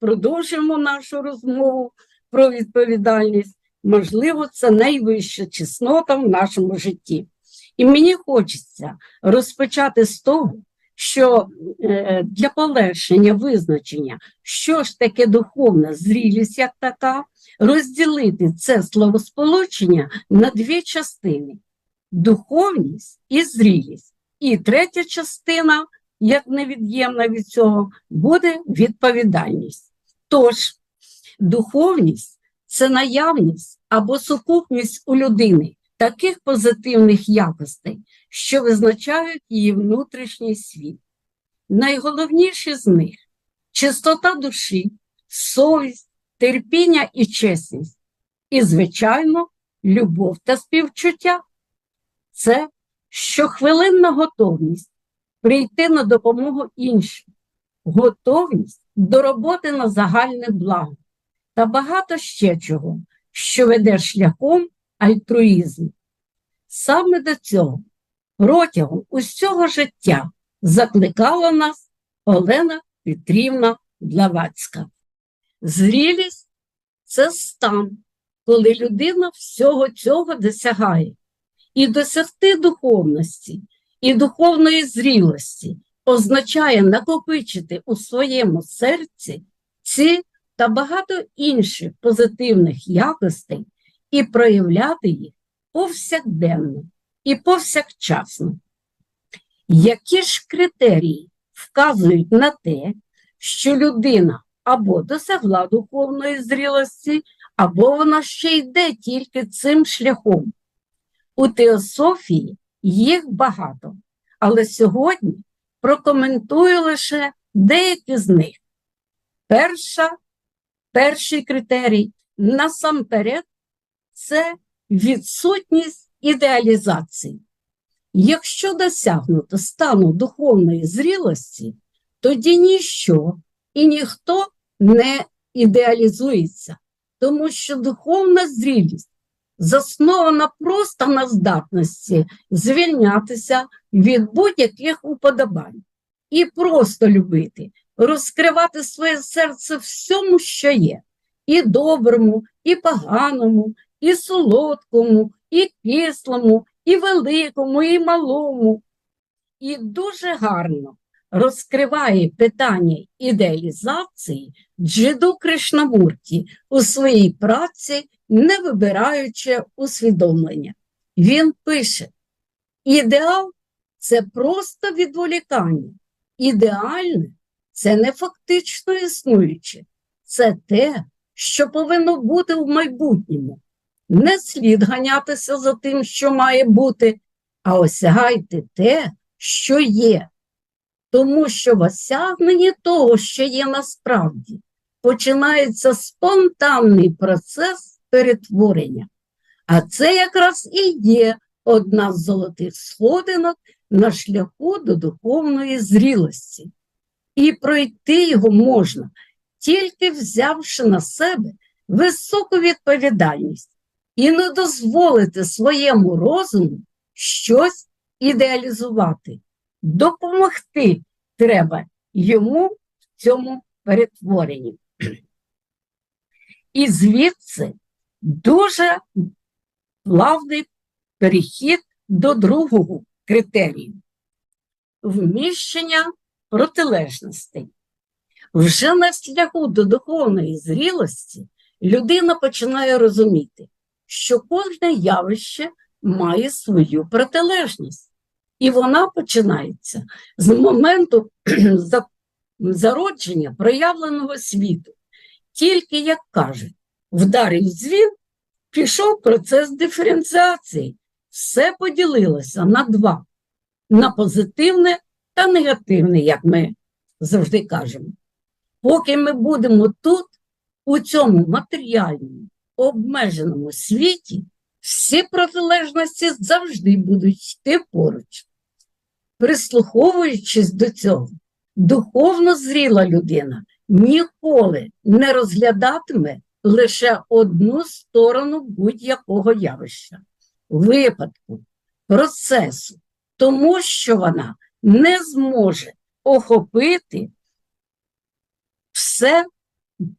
продовжуємо нашу розмову про відповідальність. Можливо, це найвища чеснота в нашому житті. І мені хочеться розпочати з того, що е, для полегшення визначення, що ж таке духовна зрілість як така, розділити це словосполучення на дві частини: духовність і зрілість. І третя частина, як невід'ємна від цього, буде відповідальність. Тож, духовність це наявність або сукупність у людини таких позитивних якостей, що визначають її внутрішній світ. Найголовніші з них чистота душі, совість, терпіння і чесність, і, звичайно, любов та співчуття. Це щохвилинна готовність прийти на допомогу іншим, готовність до роботи на загальне благо та багато ще чого, що веде шляхом альтруїзму. Саме до цього протягом усього життя закликала нас Олена Петрівна Блавацька. Зрілість це стан, коли людина всього цього досягає. І досягти духовності і духовної зрілості означає накопичити у своєму серці ці та багато інших позитивних якостей і проявляти їх повсякденно і повсякчасно. Які ж критерії вказують на те, що людина або досягла духовної зрілості, або вона ще йде тільки цим шляхом? У теософії їх багато, але сьогодні прокоментую лише деякі з них. Перша, перший критерій насамперед це відсутність ідеалізації. Якщо досягнуто стану духовної зрілості, тоді ніщо і ніхто не ідеалізується, тому що духовна зрілість заснована просто на здатності звільнятися від будь-яких уподобань і просто любити, розкривати своє серце всьому, що є, і доброму, і поганому, і солодкому, і кислому, і великому, і малому. І дуже гарно розкриває питання ідеалізації Джиду Кришнамурті у своїй праці, не вибираючи усвідомлення. Він пише: ідеал це просто відволікання. Ідеальне це не фактично існуюче, це те, що повинно бути в майбутньому. Не слід ганятися за тим, що має бути, а осягайте те, що є. Тому що в осягненні того, що є насправді, починається спонтанний процес перетворення. А це якраз і є одна з золотих сходинок на шляху до духовної зрілості. І пройти його можна, тільки взявши на себе високу відповідальність і не дозволити своєму розуму щось ідеалізувати. Допомогти треба йому в цьому перетворенні. І звідси дуже плавний перехід до другого критерію вміщення протилежностей. Вже на шляху до духовної зрілості людина починає розуміти, що кожне явище має свою протилежність, і вона починається з моменту зародження проявленого світу. Тільки, як кажуть, вдарив дзвін, пішов процес диференціації, все поділилося на два: на позитивне та негативне, як ми завжди кажемо. Поки ми будемо тут, у цьому матеріальному, обмеженому світі, всі протилежності завжди будуть йти поруч. Прислуховуючись до цього, духовно зріла людина ніколи не розглядатиме лише одну сторону будь-якого явища, випадку, процесу, тому що вона не зможе охопити все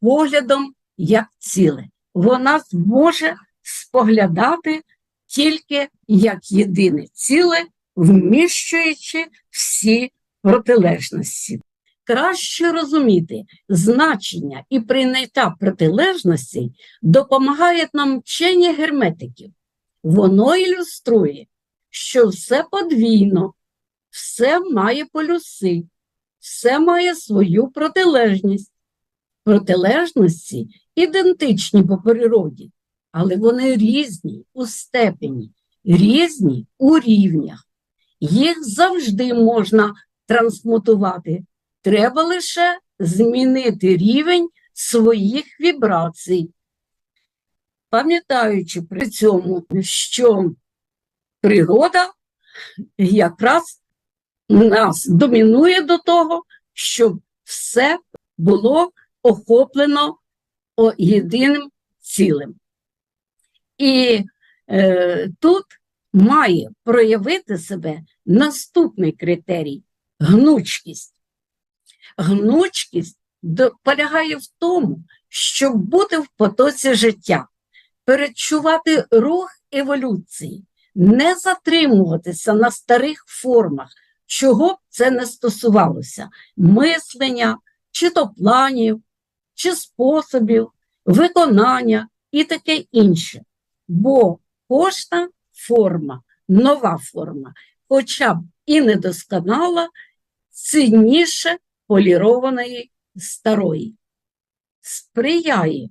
поглядом як ціле. Вона зможе споглядати тільки як єдине ціле, вміщуючи всі протилежності. Краще розуміти значення і прийняття протилежностей допомагає нам вчення герметиків. Воно ілюструє, що все подвійно, все має полюси, все має свою протилежність. Протилежності ідентичні по природі, але вони різні у степені, різні у рівнях. Їх завжди можна трансмутувати. Треба лише змінити рівень своїх вібрацій, пам'ятаючи при цьому, що природа якраз нас домінує до того, щоб все було охоплено єдиним цілим. І е, тут має проявити себе наступний критерій гнучкість. Гнучкість до- полягає в тому, щоб бути в потоці життя, перечувати рух еволюції, не затримуватися на старих формах, чого б це не стосувалося, мислення, чи то планів, чи способів, виконання і таке інше. Бо кожна форма, нова форма, хоча б і недосконала, цінніше полірованої старої. Сприяє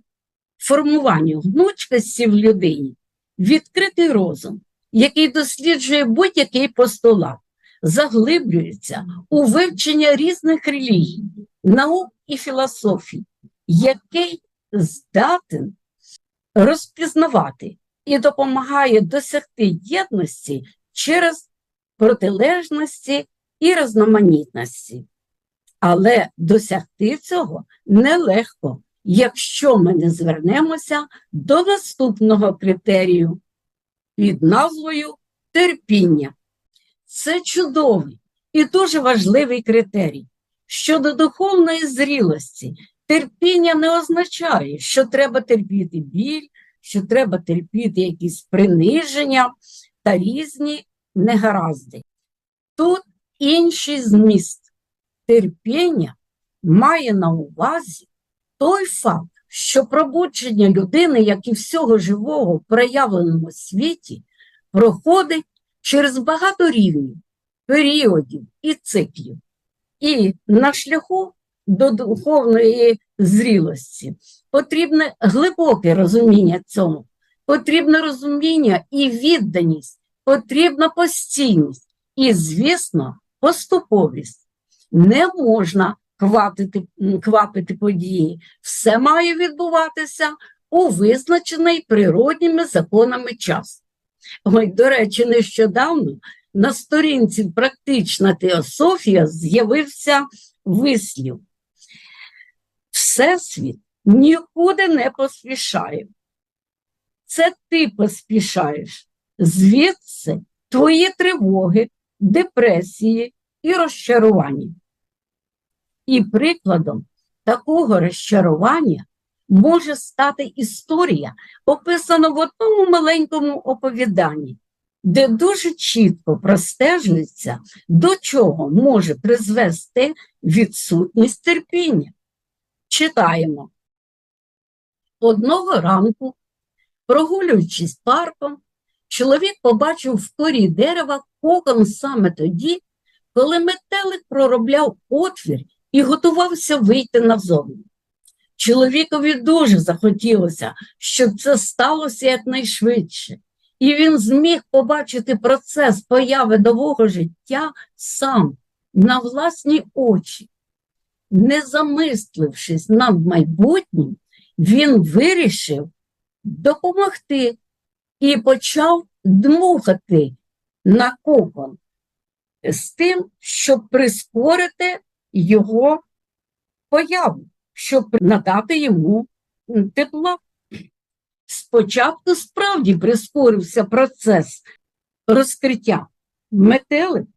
формуванню гнучкості в людині відкритий розум, який досліджує будь-який постулат, заглиблюється у вивчення різних релігій, наук і філософій, який здатен розпізнавати і допомагає досягти єдності через протилежності і різноманітності. Але досягти цього нелегко, якщо ми не звернемося до наступного критерію під назвою терпіння. Це чудовий і дуже важливий критерій. Щодо духовної зрілості, терпіння не означає, що треба терпіти біль, що треба терпіти якісь приниження та різні негаразди. Тут інший зміст. Терпіння має на увазі той факт, що пробудження людини, як і всього живого в проявленому світі, проходить через багато рівнів, періодів і циклів. І на шляху до духовної зрілості потрібне глибоке розуміння цього, потрібне розуміння і відданість, потрібна постійність і, звісно, поступовість. Не можна квапити, квапити події. Все має відбуватися у визначений природніми законами час. Ой, до речі, нещодавно на сторінці практична теософія з'явився вислів. Всесвіт нікуди не поспішає. Це ти поспішаєш. Звідси твої тривоги, депресії і розчарування. І прикладом такого розчарування може стати історія, описана в одному маленькому оповіданні, де дуже чітко простежується, до чого може призвести відсутність терпіння. Читаємо. Одного ранку, прогулюючись парком, чоловік побачив в корі дерева кокон саме тоді, коли метелик проробляв отвір і готувався вийти назовні. Чоловікові дуже захотілося, щоб це сталося якнайшвидше, і він зміг побачити процес появи нового життя сам на власні очі. Не замислившись над майбутнім, він вирішив допомогти і почав дмухати на кокон з тим, щоб прискорити його появу, щоб надати йому тепла. Спочатку справді прискорився процес розкриття метелик,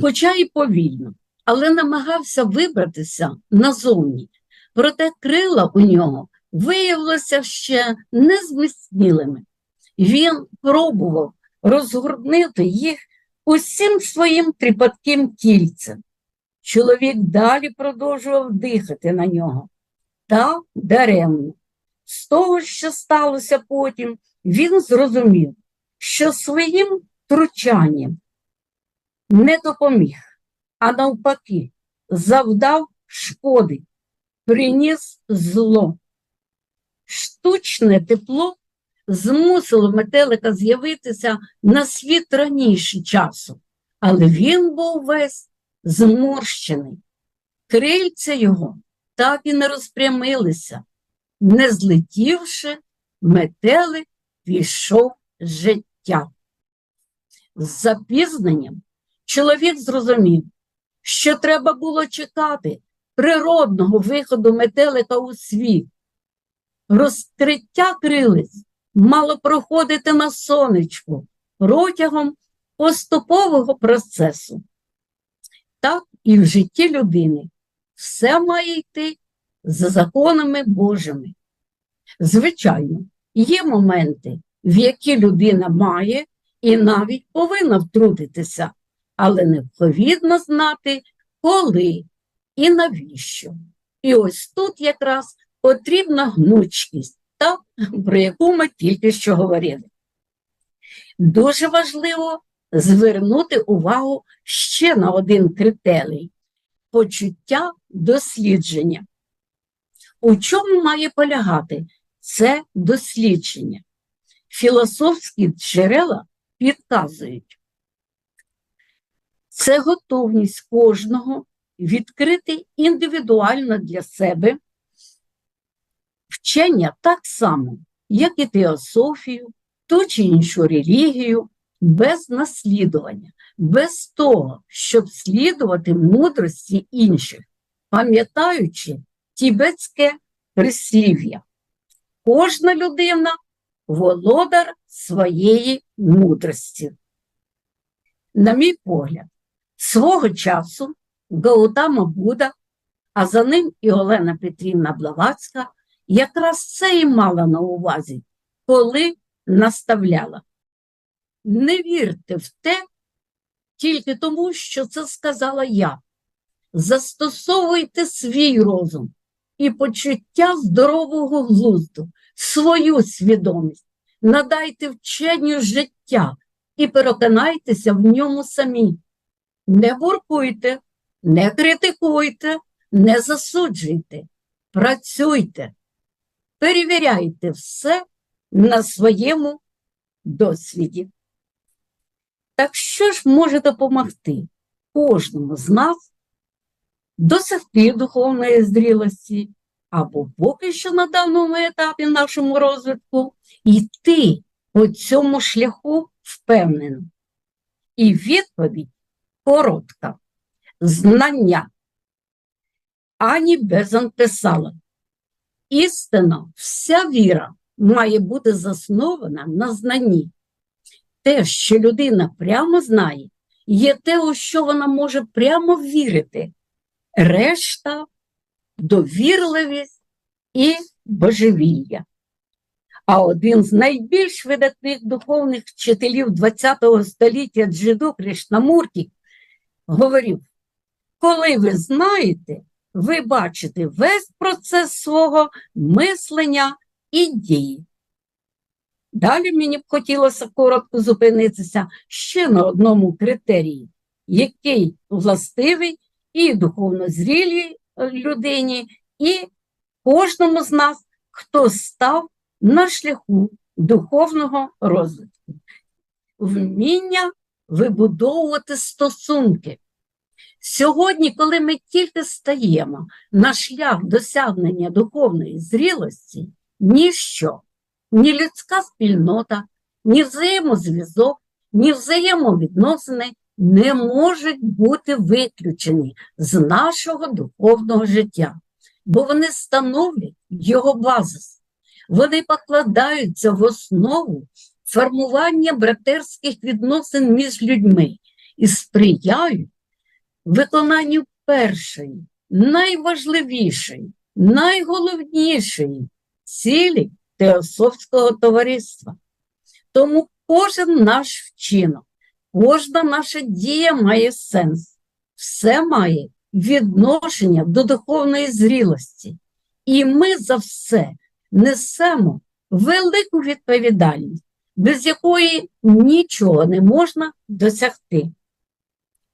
хоча і повільно, але намагався вибратися назовні. проте крила у нього виявилися ще незміцнілими. Він пробував розгорнути їх усім своїм тріпатким кільцем. Чоловік далі продовжував дихати на нього. Та даремно. З того, що сталося потім, він зрозумів, що своїм втручанням не допоміг, а навпаки, завдав шкоди, приніс зло. Штучне тепло змусило метелика з'явитися на світ раніше часу, але він був весь зморщений. Крильця його так і не розпрямилися. Не злетівши, метелик пішов життя. З запізненням чоловік зрозумів, що треба було чекати природного виходу метелика у світ. Розкриття крилиць мало проходити на сонечку протягом поступового процесу. Так і в житті людини все має йти за законами Божими. Звичайно, є моменти, в які людина має і навіть повинна втрутитися, але необхідно знати, коли і навіщо. І ось тут якраз потрібна гнучкість, та, про яку ми тільки що говорили. Дуже важливо звернути увагу ще на один критерій почуття дослідження. У чому має полягати це дослідження? Філософські джерела підказують. Це готовність кожного відкрити індивідуально для себе вчення так само, як і теософію, ту чи іншу релігію, без наслідування, без того, щоб слідувати мудрості інших, пам'ятаючи тібетське прислів'я. Кожна людина володар своєї мудрості. На мій погляд, свого часу Гаутама Буда, а за ним і Олена Петрівна Блаватська, якраз це і мала на увазі, коли наставляла. Не вірте в те тільки тому, що це сказала я. Застосовуйте свій розум і почуття здорового глузду, свою свідомість, надайте вченню життя і переконайтеся в ньому самі. Не буркуйте, не критикуйте, не засуджуйте, працюйте, перевіряйте все на своєму досвіді. Так що ж може допомогти кожному з нас досягти духовної зрілості або поки що на даному етапі нашому розвитку йти по цьому шляху впевнено? І відповідь коротка. Знання. Ані Безан писала. Істинно, вся віра має бути заснована на знанні. Те, що людина прямо знає, є те, у що вона може прямо вірити. Решта довірливість і божевілля. А один з найбільш видатних духовних вчителів ХХ століття Джиду Кришнамурті говорив, коли ви знаєте, ви бачите весь процес свого мислення і дії. Далі мені б хотілося коротко зупинитися ще на одному критерії, який властивий і духовно зрілій людині, і кожному з нас, хто став на шляху духовного розвитку. Вміння вибудовувати стосунки. Сьогодні, коли ми тільки стаємо на шлях досягнення духовної зрілості, ніщо, ні людська спільнота, ні взаємозв'язок, ні взаємовідносини не можуть бути виключені з нашого духовного життя, бо вони становлять його базис. Вони покладаються в основу формування братерських відносин між людьми і сприяють виконанню першої, найважливішої найголовнішої цілі Теософського товариства. Тому кожен наш вчинок, кожна наша дія має сенс, все має відношення до духовної зрілості. І ми за все несемо велику відповідальність, без якої нічого не можна досягти.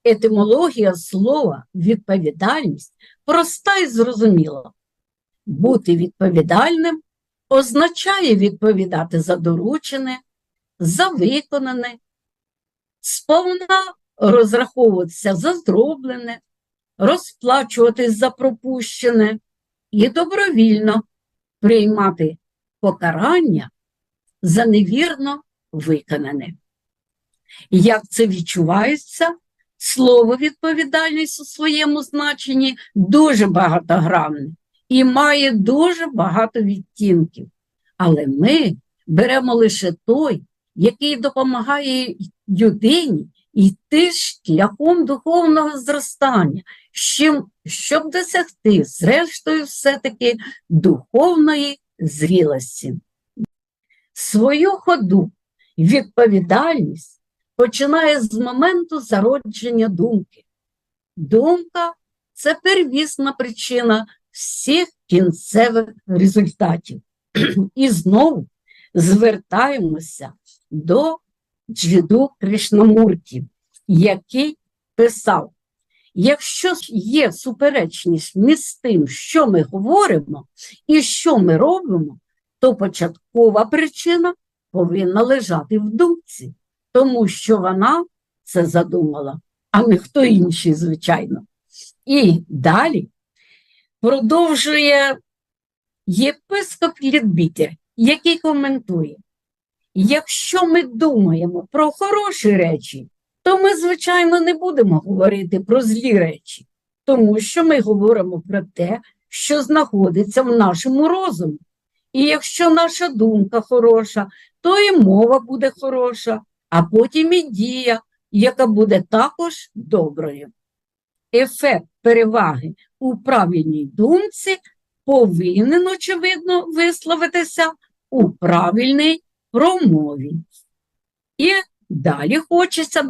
Етимологія слова відповідальність проста і зрозуміла. Бути відповідальним означає відповідати за доручене, за виконане, сповна розраховуватися за зроблене, розплачуватись за пропущене і добровільно приймати покарання за невірно виконане. Як це відчувається? Слово відповідальність у своєму значенні дуже багатогранне і має дуже багато відтінків. Але ми беремо лише той, який допомагає людині йти шляхом духовного зростання, щоб, досягти, зрештою, все-таки духовної зрілості. Свою ходу відповідальність починає з моменту зародження думки. Думка це первісна причина всіх кінцевих результатів. І знову звертаємося до Джиду Кришнамурті, який писав: якщо є суперечність між тим, що ми говоримо і що ми робимо, то початкова причина повинна лежати в думці, тому що вона це задумала, а не хто інший, звичайно. І далі продовжує єпископ Лідбітер, який коментує, якщо ми думаємо про хороші речі, то ми, звичайно, не будемо говорити про злі речі, тому що ми говоримо про те, що знаходиться в нашому розумі. І якщо наша думка хороша, то і мова буде хороша, а потім і дія, яка буде також доброю. Ефект переваги у правильній думці повинен, очевидно, висловитися у правильній промові. І далі хочеться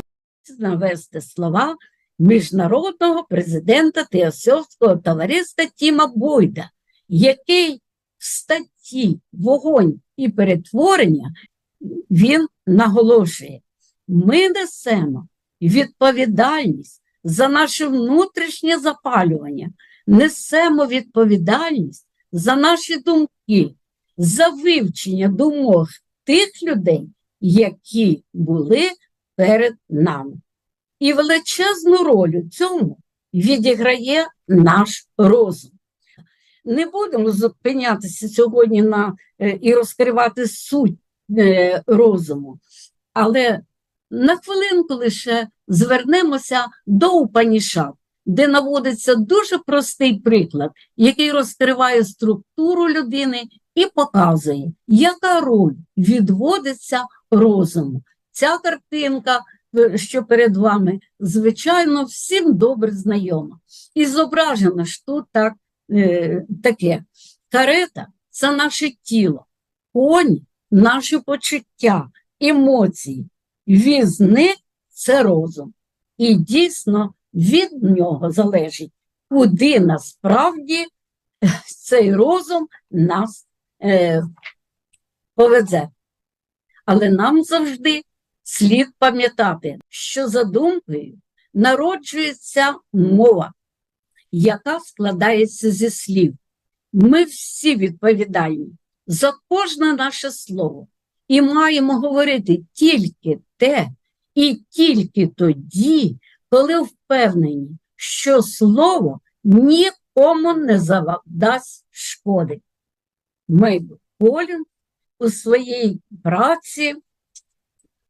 навести слова міжнародного президента Теософського товариства Тіма Бойда, який в статті Вогонь і перетворення він наголошує, ми несемо відповідальність за наше внутрішнє запалювання, несемо відповідальність за наші думки, за вивчення думок тих людей, які були перед нами. І величезну роль у цьому відіграє наш розум. Не будемо зупинятися сьогодні на е, і розкривати суть е, розуму, але на хвилинку лише звернемося до Упанішат, де наводиться дуже простий приклад, який розкриває структуру людини і показує, яка роль відводиться розуму. Ця картинка, е, що перед вами, звичайно, всім добре знайома. І зображено тут так, е, таке. Карета це наше тіло, коні наші почуття, емоції. Візник це розум. І дійсно від нього залежить, куди насправді цей розум нас е, повезе. Але нам завжди слід пам'ятати, що за думкою народжується мова, яка складається зі слів. Ми всі відповідальні за кожне наше слово і маємо говорити тільки те і тільки тоді, коли впевнені, що слово нікому не завдасть шкоди. Мейбл Полін у своїй праці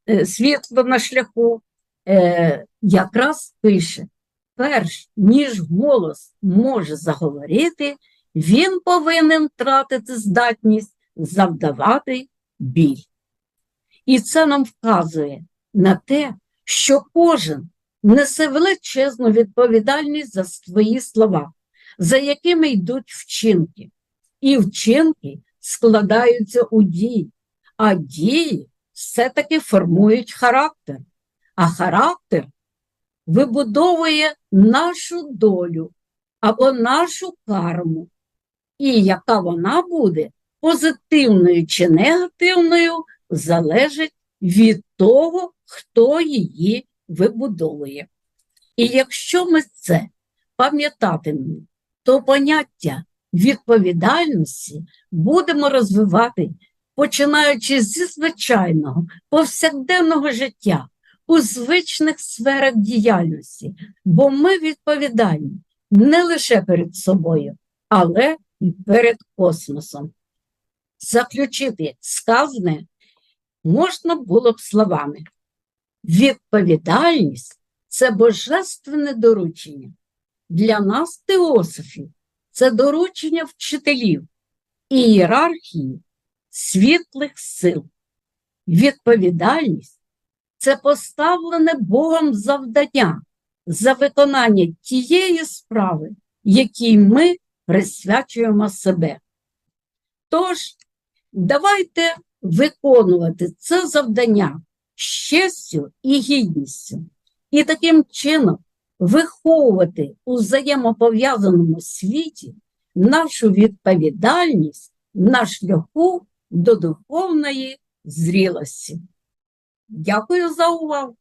е, світло на шляху е, якраз пише: перш ніж голос може заговорити, він повинен тратити здатність завдавати біль. І це нам вказує на те, що кожен несе величезну відповідальність за свої слова, за якими йдуть вчинки. І вчинки складаються у дії, а дії все-таки формують характер. А характер вибудовує нашу долю або нашу карму. І яка вона буде, позитивною чи негативною, залежить від того, хто її вибудовує. І якщо ми це пам'ятатимемо, то поняття відповідальності будемо розвивати, починаючи зі звичайного повсякденного життя у звичних сферах діяльності, бо ми відповідальні не лише перед собою, але і перед космосом. Заключити сказане можна було б словами. Відповідальність це божественне доручення. Для нас, теософів, це доручення вчителів і ієрархії світлих сил. Відповідальність це поставлене Богом завдання за виконання тієї справи, якій ми присвячуємо себе. Тож, давайте виконувати це завдання з і гідністю, і таким чином виховувати у взаємопов'язаному світі нашу відповідальність на шляху до духовної зрілості. Дякую за увагу.